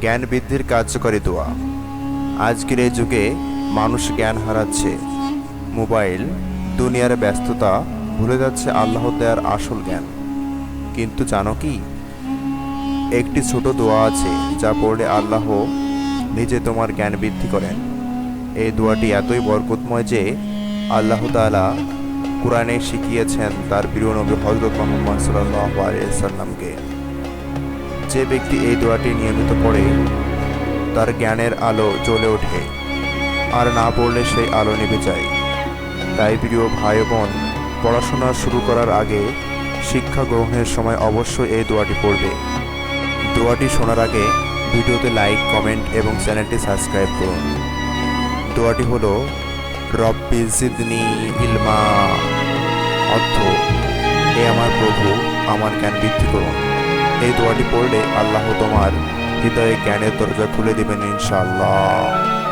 জ্ঞান বৃদ্ধির কার্যকরী দোয়া। আজকের এই যুগে মানুষ জ্ঞান হারাচ্ছে। মোবাইল, দুনিয়ার ব্যস্ততা ভুলে যাচ্ছে আল্লাহ দেয়ার আসল জ্ঞান। কিন্তু জানো কি? একটি ছোট দোয়া আছে যা পড়লে আল্লাহ নিজে তোমার জ্ঞান বৃদ্ধি করেন। এই দোয়াটি এতই বরকতময় যে আল্লাহ তাআলা কোরআনে শিখিয়েছেন তার প্রিয় নবী হজরত মোহাম্মদ সাল্লাহ আলিয়াল্লামকে যে ব্যক্তি এই দোয়াটি নিয়মিত পড়ে, তার জ্ঞানের আলো জ্বলে ওঠে, আর না পড়লে সেই আলো নিভে যায়। তাই প্রিয় ভাই বোন, পড়াশোনা শুরু করার আগে শিক্ষা গ্রহণের সময় অবশ্যই এই দোয়াটি পড়বে। দোয়াটি শোনার আগে ভিডিওতে লাইক, কমেন্ট এবং চ্যানেলটি সাবস্ক্রাইব করুন। দোয়াটি হলো, রব্বি জিদনি ইলমা অর্থ, হে আমার প্রভু, আমার জ্ঞান বৃদ্ধি করুন। এই দোয়াটি পড়লে আল্লাহ তোমার হৃদয়ে জ্ঞানের দরজা খুলে দেবেন ইনশাআল্লাহ।